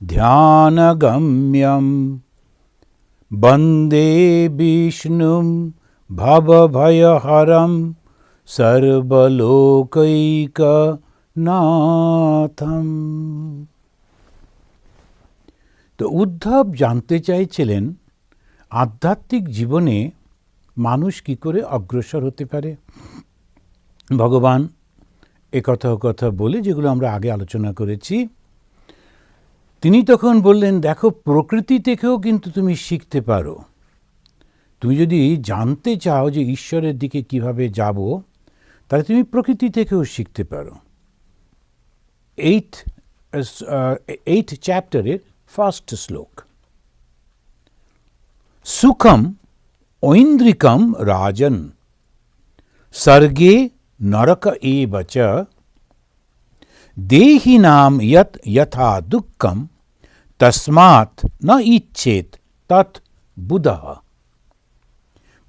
ध्यानगम्यं वन्दे विष्णुं भवभयहरं সর্বলোকৈকনাথম তো উদ্ধব জানতে চাইছিলেন আধ্যাত্মিক জীবনে মানুষ কি করে অগ্রসর হতে পারে ভগবান এ কথা ও কথা বলে যেগুলো আমরা আগে আলোচনা করেছি তিনি তখন বললেন, দেখো, প্রকৃতি থেকেও কিন্তু তুমি শিখতে পারো। তুমি যদি জানতে চাও যে ঈশ্বরের দিকে কীভাবে যাব, তাহলে তুমি প্রকৃতি থেকেও শিখতে পারো। এইট এইট চ্যাপ্টারের ফার্স্ট শ্লোক। সুখম ঐন্দ্রিকম রাজন সর্গে নরক এব চ দেহিনাম যত যথা দুঃখম তসমাৎ ন ইচ্ছেত তৎ বুধঃ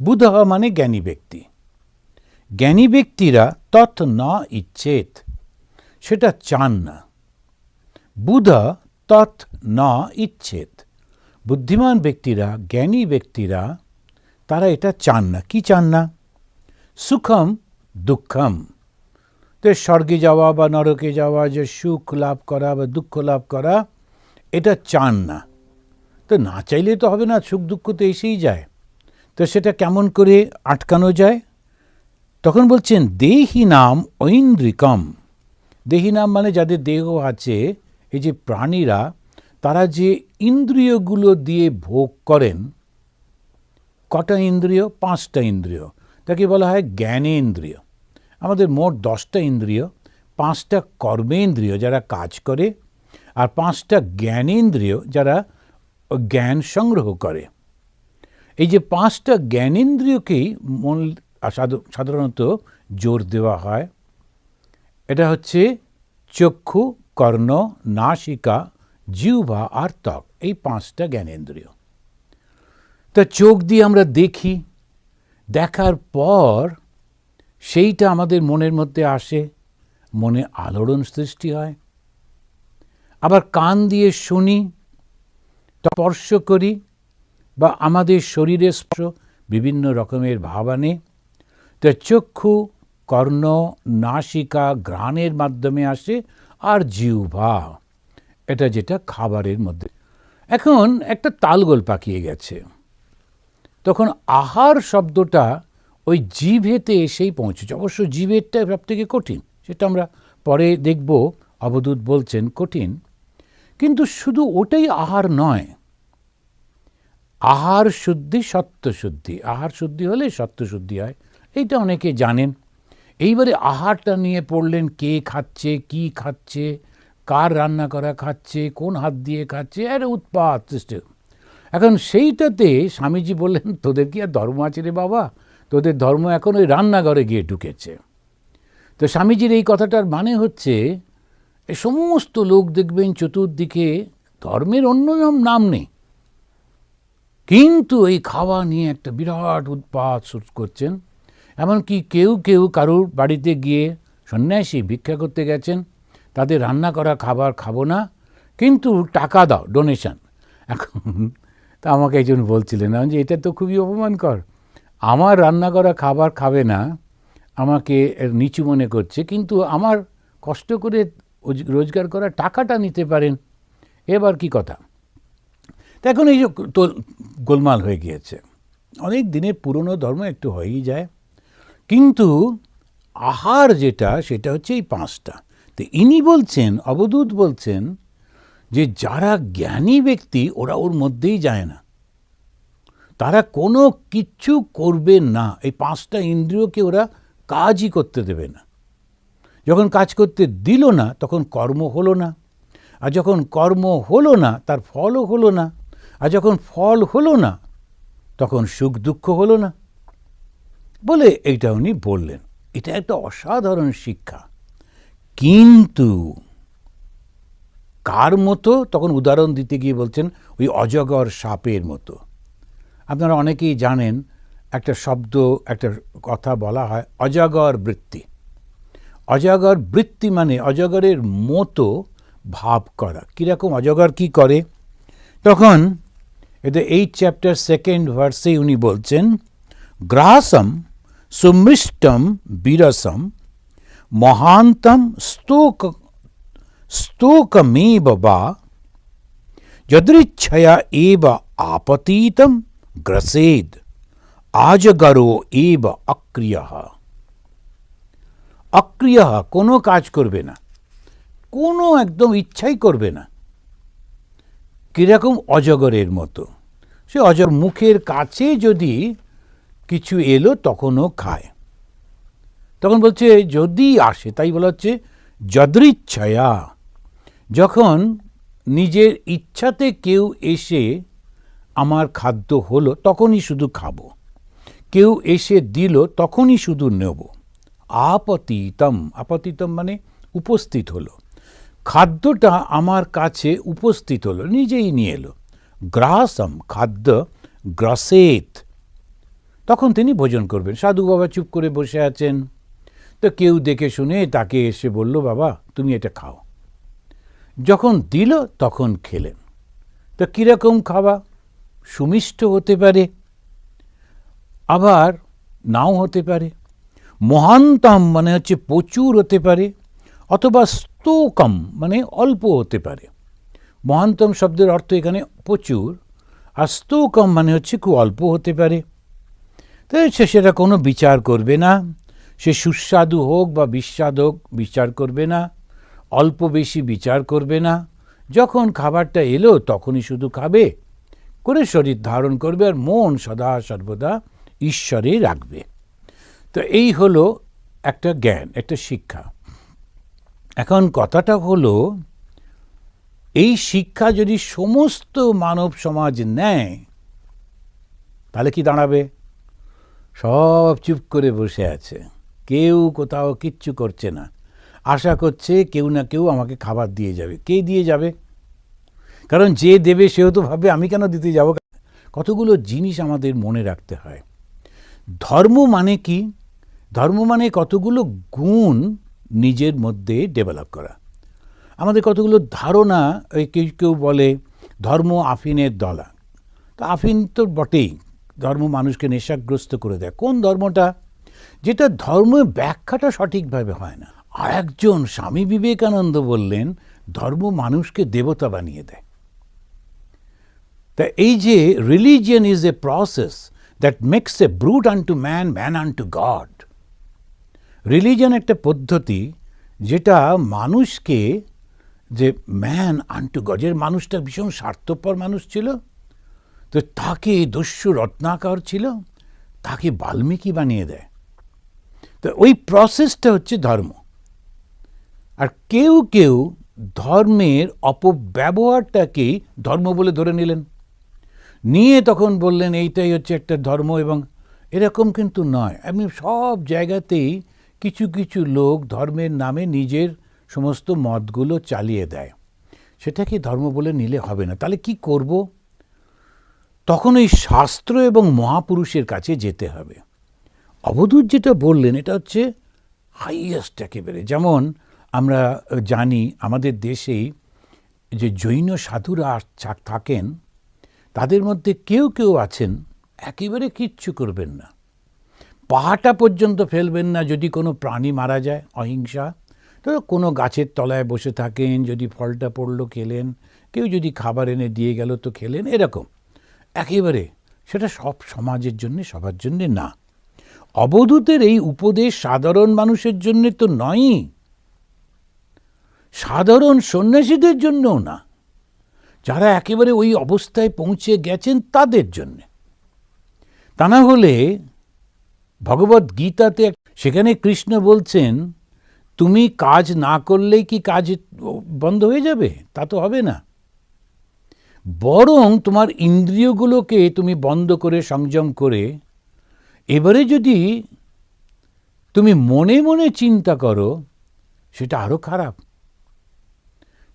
বুধঃ মানে জ্ঞানী ব্যক্তি জ্ঞানী ব্যক্তিরা তৎ না ইচ্ছেত সেটা চান না বুধ তৎ না ইচ্ছেত বুদ্ধিমান ব্যক্তিরা জ্ঞানী ব্যক্তিরা তারা এটা চান না কি চান না সুখম দুঃখম তো স্বর্গে যাওয়া বা নরকে যাওয়া, যে সুখ লাভ করা বা দুঃখ লাভ করা, এটা চান না। তো না চাইলে তো হবে না, সুখ দুঃখ তো এসেই যায়। তো সেটা কেমন করে আটকানো যায়? তখন বলছেন, দেহি নাম ঐন্দ্রিকম। দেহি নাম মানে যাদের দেহ আছে, এই যে প্রাণীরা, তারা যে ইন্দ্রিয়গুলো দিয়ে ভোগ করেন, কটা ইন্দ্রিয়? পাঁচটা ইন্দ্রিয়। তাকে বলা হয় জ্ঞানেন্দ্রিয়। আমাদের মোট দশটা ইন্দ্রিয়, পাঁচটা কর্মেন্দ্রিয় যারা কাজ করে, আর পাঁচটা জ্ঞানেন্দ্রিয় যারা জ্ঞান সংগ্রহ করে। এই যে পাঁচটা জ্ঞানেন্দ্রিয়কেই মন সাধারণত জোর দেওয়া হয়। এটা হচ্ছে চক্ষু, কর্ণ, নাসিকা, জিহ্বা আর ত্বক, এই পাঁচটা জ্ঞানেন্দ্রিয় তা চোখ দিয়ে আমরা দেখি, দেখার পর সেইটা আমাদের মনের মধ্যে আসে, মনে আলোড়ন সৃষ্টি হয়। আবার কান দিয়ে শুনি, স্পর্শ করি বা আমাদের শরীরে স্পর্শ, বিভিন্ন রকমের ভাব আনে। তো চক্ষু, কর্ণ, নাসিকা, ঘ্রাণের মাধ্যমে আসে আর জিহ্বা, এটা যেটা খাবারের মধ্যে। এখন একটা তালগোল পাকিয়ে গেছে। তখন আহার শব্দটা ওই জিভেতে এসেই পৌঁছেছে। অবশ্য জিভেরটা সব থেকে কঠিন, সেটা আমরা পরে দেখব। অবদূত বলছেন, কঠিন। কিন্তু শুধু ওটাই আহার নয়, আহার শুদ্ধি, সত্য শুদ্ধি। আহার শুদ্ধি হলে সত্য শুদ্ধি হয়, এইটা অনেকে জানেন। এইবারে আহারটা নিয়ে পড়লেন, কে খাচ্ছে, কি খাচ্ছে, কার রান্না করা খাচ্ছে, কোন হাত দিয়ে খাচ্ছে, আরে উৎপাত সৃষ্টি। এখন সেইটাতে স্বামীজি বললেন, তোদের কি আর ধর্ম আছে রে বাবা? তোদের ধর্ম এখন ওই রান্নাঘরে গিয়ে ঢুকেছে। তো স্বামীজির এই কথাটার মানে হচ্ছে সমস্ত লোক দেখবেন চতুর্দিকে ধর্মের অন্য নাম নেই। কিন্তু এই খাওয়া নিয়ে একটা বিরাট উৎপাত করছেন। এমনকি কেউ কেউ কারুর বাড়িতে গিয়ে সন্ন্যাসী ভিক্ষা করতে গেছেন। তাদের রান্না করা খাবার খাব না, কিন্তু টাকা দাও ডোনেশন এখন তা আমাকে একজন বলছিলেন যে এটা তো খুবই অপমানকর। আমার রান্না করা খাবার খাবে না, আমাকে নিচু মনে করছে, কিন্তু আমার কষ্ট করে রোজগার করা টাকাটা নিতে পারেন। এবার কি কথা? এখন এই যে তো গোলমাল হয়ে গিয়েছে। অনেক দিনের পুরনো ধর্ম একটু হয়েই যায়। কিন্তু আহার যেটা, সেটা হচ্ছে এই পাঁচটা। তো ইনি বলছেন, অবধূত বলছেন যে যারা জ্ঞানী ব্যক্তি, ওরা ওর মধ্যেই যায় না। তারা কোনো কিচ্ছু করবে না। এই পাঁচটা ইন্দ্রিয়কে ওরা কাজই করতে দেবে না। যখন কাজ করতে দিল না, তখন কর্ম হলো না। আর যখন কর্ম হলো না, তার ফলও হলো না। আর যখন ফল হলো না, তখন সুখ দুঃখ হলো না। বলে এইটা উনি বললেন। এটা একটা অসাধারণ শিক্ষা। কিন্তু কার মতো? তখন উদাহরণ দিতে গিয়ে বলছেন ওই অজগর সাপের মতো। আপনারা অনেকেই জানেন, একটা শব্দ, একটা কথা বলা হয় অজগর বৃত্তি। অজাগর বৃত্তি মানে অজগরের মতো ভাব করা। কীরকম অজগর কি করে? তখন এটা এই চ্যাপ্টার সেকেন্ড ভার্সে উনি বলছেন, গ্রাসম সুমৃষ্টম বিরসম মহান্তম স্তোক, স্তোকমেব বা যদৃচ্ছয়া এব আপতীতম গ্রসেদ আজগরো এব অক্রিয় অক্রিয় কোনো কাজ করবে না কোনো একদম ইচ্ছাই করবে না কীরকম অজগরের মতো সে অজগর মুখের কাছে যদি কিছু এলো তখনও খায় তখন বলছে যদি আসে তাই বলা হচ্ছে যদৃচ্ছয়া যখন নিজের ইচ্ছাতে কেউ এসে আমার খাদ্য হলো, তখনই শুধু খাব। কেউ এসে দিল, তখনই শুধু নেব। আপতিতম আপতিতম মানে উপস্থিত হলো। খাদ্যটা আমার কাছে উপস্থিত হলো, নিজেই নিয়ে এলো। গ্রাসম, খাদ্য গ্রসেত। তখন তিনি ভোজন করবেন। সাধু বাবা চুপ করে বসে আছেন। তো কেউ দেখে শুনে তাকে এসে বলল, বাবা, তুমি এটা খাও। যখন দিল, তখন খেলেন। তো কীরকম খাওয়া? সুমিষ্ট হতে পারে, আবার নাও হতে পারে, মহান্তম মানে হচ্ছে প্রচুর হতে পারে, অথবা স্তোকম মানে অল্প হতে পারে। মহান্তম শব্দের অর্থ এখানে প্রচুর, আর স্তোকম মানে হচ্ছে খুব অল্প হতে পারে। তাই সে সেটা কোনো বিচার করবে না, সে সুস্বাদু হোক বা বিস্বাদ হোক, বিচার করবে না, অল্প বেশি বিচার করবে না, যখন খাবারটা এলো তখনই শুধু খাবে করে শরীর ধারণ করবে আর মন সদা সর্বদা ঈশ্বরে রাখবে। তো এই হলো একটা জ্ঞান, একটা শিক্ষা। এখন কথাটা হলো, এই শিক্ষা যদি সমস্ত মানব সমাজ নেয়, তাহলে কি দাঁড়াবে? সব চুপ করে বসে আছে। কেউ কোথাও কিচ্ছু করছে না। আশা করছে কেউ না কেউ আমাকে খাবার দিয়ে যাবে। কে দিয়ে যাবে? কারণ যে দেবে সেও তো ভাবে, আমি কেন দিতে যাব? কতগুলো জিনিস আমাদের মনে রাখতে হয়। ধর্ম মানে কি? ধর্ম মানে কতগুলো গুণ নিজের মধ্যে ডেভেলপ করা। আমাদের কতগুলো ধারণা ওই কেউ কেউ বলে ধর্ম আফিনের দলা। তো আফিন তো বটেই। ধর্ম মানুষকে নেশাগ্রস্ত করে দেয়। কোন ধর্মটা? যেটা ধর্মের ব্যাখ্যাটা সঠিকভাবে হয় না। আর একজন স্বামী বিবেকানন্দ বললেন, ধর্ম মানুষকে দেবতা বানিয়ে দেয়। তা এই যে religion is a process that makes a brute unto man man unto god religion একটা পদ্ধতি যেটা মানুষকে যে ম্যান আনটু গজের মানুষটা ভীষণ স্বার্থপর মানুষ ছিল, তো তাকে দস্যু রত্নাকর ছিল, তাকে বাল্মীকি বানিয়ে দেয়। তো ওই প্রসেসটা হচ্ছে ধর্ম। আর কেউ কেউ ধর্মের অপব্যবহারটাকেই ধর্ম বলে ধরে নিলেন। নিয়ে তখন বললেন, এইটাই হচ্ছে একটা ধর্ম এবং এরকম কিন্তু নয়। আমি সব জায়গাতেই কিছু কিছু লোক ধর্মের নামে নিজের সমস্ত মতগুলো চালিয়ে দেয়। সেটাকে ধর্ম বলে নিলে হবে না। তাহলে কি করব? তখন ওই শাস্ত্র এবং মহাপুরুষের কাছে যেতে হবে। অবধূত যেটা বললেন, এটা হচ্ছে হাইয়েস্ট একেবারে। যেমন আমরা জানি, আমাদের দেশেই যে জৈন সাধুরা থাকেন তাদের মধ্যে কেউ কেউ আছেন, একেবারে কিচ্ছু করবেন না। পাহাটা পর্যন্ত ফেলবেন না যদি কোনো প্রাণী মারা যায়, অহিংসা। তো কোনো গাছের তলায় বসে থাকেন, যদি ফলটা পড়ল খেলেন, কেউ যদি খাবার এনে দিয়ে গেল তো খেলেন, এরকম। একেবারে সেটা সব সমাজের জন্য, সবার জন্যে না। অবধূতের এই উপদেশ সাধারণ মানুষের জন্য তো নয়ই। সাধারণ সন্ন্যাসীদের জন্যও না। যারা একেবারে ওই অবস্থায় পৌঁছে গেছেন তাদের জন্যে। তা না হলে ভগবত গীতাতে সেখানে কৃষ্ণ বলছেন, তুমি কাজ না করলেই কি কাজ বন্ধ হয়ে যাবে? তা তো হবে না। বরং তোমার ইন্দ্রিয়গুলোকে তুমি বন্ধ করে সংযম করে, এবারে যদি তুমি মনে মনে চিন্তা করো, সেটা আরও খারাপ।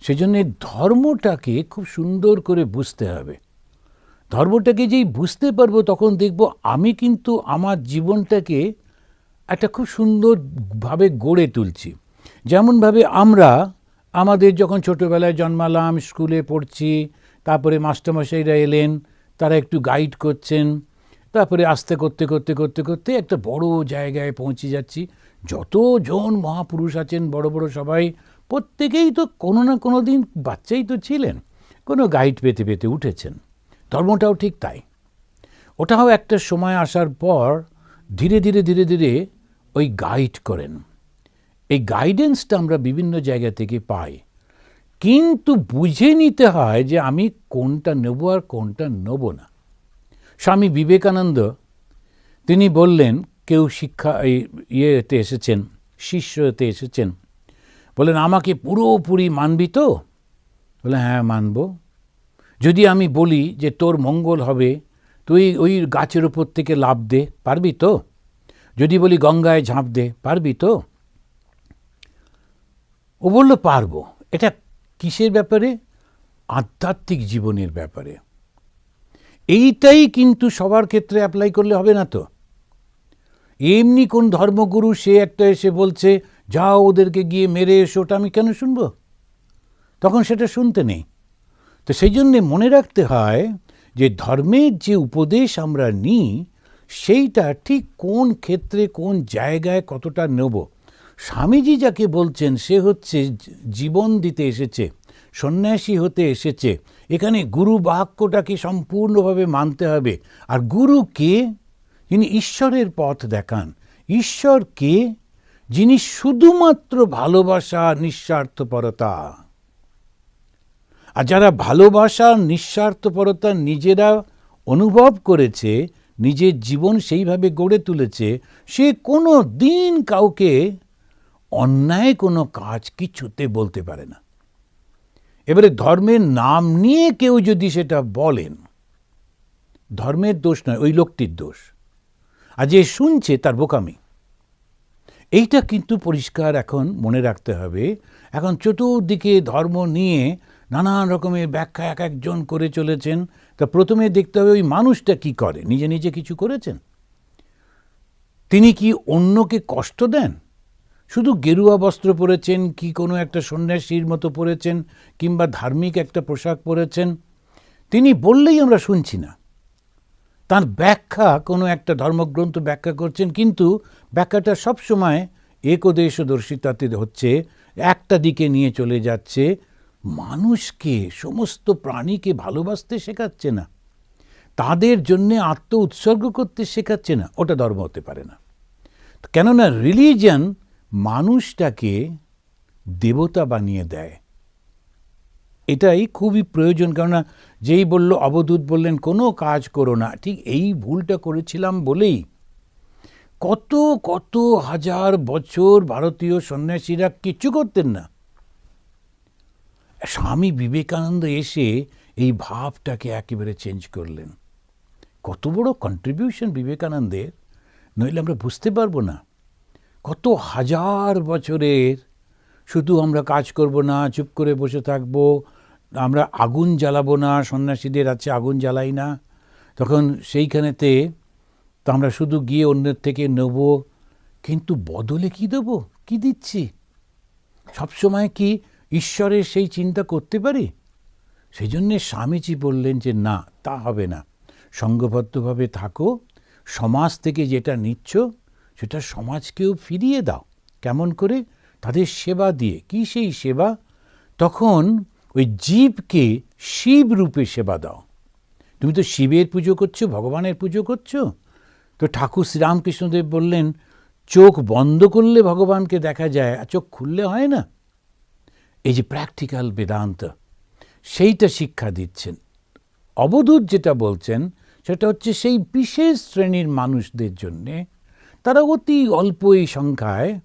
সেজন্য ধর্মটাকে খুব সুন্দর করে বুঝতে হবে। ধর্মটাকে যেই বুঝতে পারব তখন দেখব আমি কিন্তু আমার জীবনটাকে একটা খুব সুন্দরভাবে গড়ে তুলছি। যেমনভাবে আমরা আমাদের যখন ছোটোবেলায় জন্মালাম, স্কুলে পড়ছি, তারপরে মাস্টারমশাইরা এলেন, তারা একটু গাইড করছেন, তারপরে আস্তে করতে করতে করতে করতে একটা বড় জায়গায় পৌঁছে যাচ্ছি। যতজন মহাপুরুষ আছেন, বড় বড় সবাই প্রত্যেকেই তো কোনো না কোনো দিন বাচ্চাই তো ছিলেন, কোনো গাইড পেতে পেতে উঠেছেন। ধর্মটাও ঠিক তাই। ওটাও একটা সময় আসার পর ধীরে ধীরে ধীরে ধীরে ওই গাইড করেন। এই গাইডেন্সটা আমরা বিভিন্ন জায়গা থেকে পাই। কিন্তু বুঝে নিতে হয় যে আমি কোনটা নেব আর কোনটা নেব না। স্বামী বিবেকানন্দ, তিনি বললেন, কেউ শিক্ষা ইয়েতে এসেছেন, শিষ্যতে এসেছেন বলেন আমাকে পুরোপুরি মানবি তো? বলে হ্যাঁ মানব। যদি আমি বলি যে তোর মঙ্গল হবে, তুই ওই গাছের উপর থেকে লাভ দে, পারবি তো? যদি বলি গঙ্গায় ঝাঁপ দে, পারবি তো? ও বলল, পারব। এটা কিসের ব্যাপারে? আধ্যাত্মিক জীবনের ব্যাপারে। এইটাই কিন্তু সবার ক্ষেত্রে অ্যাপ্লাই করলে হবে না তো। এমনি কোন ধর্মগুরু সে একটা এসে বলছে যাও ওদেরকে গিয়ে মেরে এসো, ওটা আমি কেন শুনব? তখন সেটা শুনতে নেই। তো সেই জন্যে মনে রাখতে হয় যে ধর্মের যে উপদেশ আমরা নিই, সেইটা ঠিক কোন ক্ষেত্রে, কোন জায়গায় কতটা নেব। স্বামীজি যাকে বলছেন, সে হচ্ছে জীবন দিতে এসেছে, সন্ন্যাসী হতে এসেছে। এখানে গুরু বাক্যটাকে সম্পূর্ণভাবে মানতে হবে। আর গুরু কে যিনি ঈশ্বরের পথ দেখান ঈশ্বর কে যিনি শুধুমাত্র ভালোবাসা, নিঃস্বার্থপরতা। আর যারা ভালোবাসা, নিঃস্বার্থপরতা নিজেরা অনুভব করেছে, নিজের জীবন সেইভাবে গড়ে তুলেছে, সে কোনো দিন কাউকে অন্যায় কোনো কাজ কিছুতে বলতে পারে না। এবারে ধর্মের নাম নিয়ে কেউ যদি সেটা বলেন, ধর্মের দোষ নয়, ওই লোকটির দোষ। আর যে শুনছে তার বোকামি। এইটা কিন্তু পরিষ্কার এখন মনে রাখতে হবে। এখন চতুর্দিকে ধর্ম নিয়ে নানান রকমের ব্যাখ্যা এক একজন করে চলেছেন। তা প্রথমে দেখতে হবে ওই মানুষটা কি করে? নিজে নিজে কিছু করেছেন? তিনি কি অন্যকে কষ্ট দেন? শুধু গেরুয়া বস্ত্র পরেছেন কি কোনো একটা সন্ন্যাসীর মতো পরেছেন কিংবা ধার্মিক একটা পোশাক পরেছেন? তিনি বললেই আমরা শুনছি না। তার ব্যাখ্যা কোনো একটা ধর্মগ্রন্থ ব্যাখ্যা করছেন, কিন্তু ব্যাখ্যাটা সবসময় একদেশদর্শিতাতে হচ্ছে, একটা দিকে নিয়ে চলে যাচ্ছে। মানুষকে, সমস্ত প্রাণীকে ভালোবাসতে শেখাচ্ছে না। তাদের জন্যে আত্ম উৎসর্গ করতে শেখাচ্ছে না, ওটা ধর্ম হতে পারে না। কেননা রিলিজন মানুষটাকে দেবতা বানিয়ে দেয়। এটাই খুবই প্রয়োজন। কেননা যেই বলল, অবধূত বললেন, কোনো কাজ করো না। ঠিক এই ভুলটা করেছিলাম বলেই কত কত হাজার বছর ভারতীয় সন্ন্যাসীরা কিছু করতেন না। স্বামী বিবেকানন্দ এসে এই ভাবটাকে একেবারে চেঞ্জ করলেন। কত বড় কন্ট্রিবিউশন বিবেকানন্দের, নইলে আমরা বুঝতে পারব না। কত হাজার বছরের, শুধু আমরা কাজ করব না, চুপ করে বসে থাকব আমরা আগুন জ্বালাবো না, সন্ন্যাসীদের আছে আগুন জ্বালাই না। তখন সেইখানেতে তো আমরা শুধু গিয়ে অন্যের থেকে নেব, কিন্তু বদলে কি দেবো? কি দিচ্ছি? সবসময় কি ঈশ্বরের সেই চিন্তা করতে পারি? সেই জন্যে স্বামীজি বললেন যে, না, তা হবে না। সঙ্গবদ্ধভাবে থাকো, সমাজ থেকে যেটা নিচ্ছ, সেটা সমাজকেও ফিরিয়ে দাও। কেমন করে? তাদের সেবা দিয়ে। কি সেই সেবা? তখন ওই জীবকে শিব রূপে সেবা দাও। তুমি তো শিবের পুজো করছ, ভগবানের পুজো করছ। তো ঠাকুর শ্রীরামকৃষ্ণদেব বললেন, চোখ বন্ধ করলে ভগবানকে দেখা যায়, আর চোখ খুললে হয় না? এই যে প্র্যাকটিক্যাল বেদান্ত, সেইটা শিক্ষা দিচ্ছেন। অবধূত যেটা বলছেন, সেটা হচ্ছে সেই বিশেষ শ্রেণির মানুষদের জন্যে, তারা অতি অল্প এই সংখ্যায়,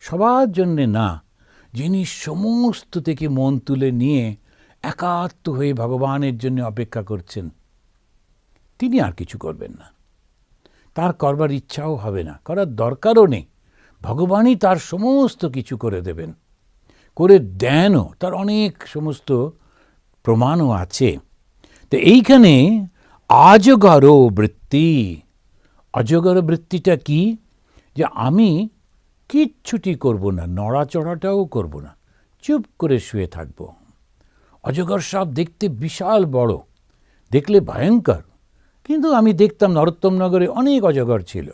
সবার জন্যে না যিনি সমস্ত থেকে মন তুলে নিয়ে একাত্ম হয়ে ভগবানের জন্য অপেক্ষা করছেন, তিনি আর কিছু করবেন না। তার করবার ইচ্ছাও হবে না, করার দরকারও নেই। ভগবানই তার সমস্ত কিছু করে দেবেন। করে দেনও, তার অনেক সমস্ত প্রমাণও আছে। তো এইখানে আজগর বৃত্তি। অজগর বৃত্তিটা কি? যে আমি কিচ্ছুটি করব না, নড়াচড়াটাও করব না, চুপ করে শুয়ে থাকব। অজগর সাপ দেখতে বিশাল বড়, দেখলে ভয়ঙ্কর, কিন্তু আমি দেখতাম নরোত্তম নগরে অনেক অজগর ছিল।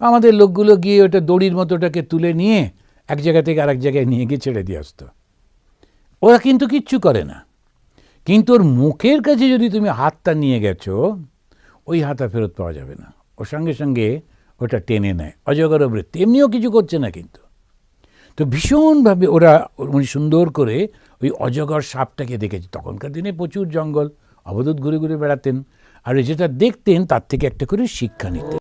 আমাদের লোকগুলো গিয়ে ওটা দড়ির মতো ওটাকে তুলে নিয়ে এক জায়গা থেকে আরেক জায়গায় নিয়ে গিয়ে ছেড়ে দিয়ে আসতো। ওরা কিন্তু কিচ্ছু করে না। কিন্তু ওর মুখের কাছে যদি তুমি হাতটা নিয়ে গেছো, ওই হাতটা ফেরত পাওয়া যাবে না। ওর সঙ্গে সঙ্গে ওটা টেনে নেয়। অজগর বৃত্তি। এমনিও কিছু করছে না কিন্তু। তো ভীষণভাবে ওরা উনি সুন্দর করে ওই অজগর সাপটাকে দেখেছে। তখনকার দিনে প্রচুর জঙ্গল। অবদূত ঘুরে ঘুরে বেড়াতেন। আর যেটা দেখতেন, তার থেকে একটা করে শিক্ষা নিতেন।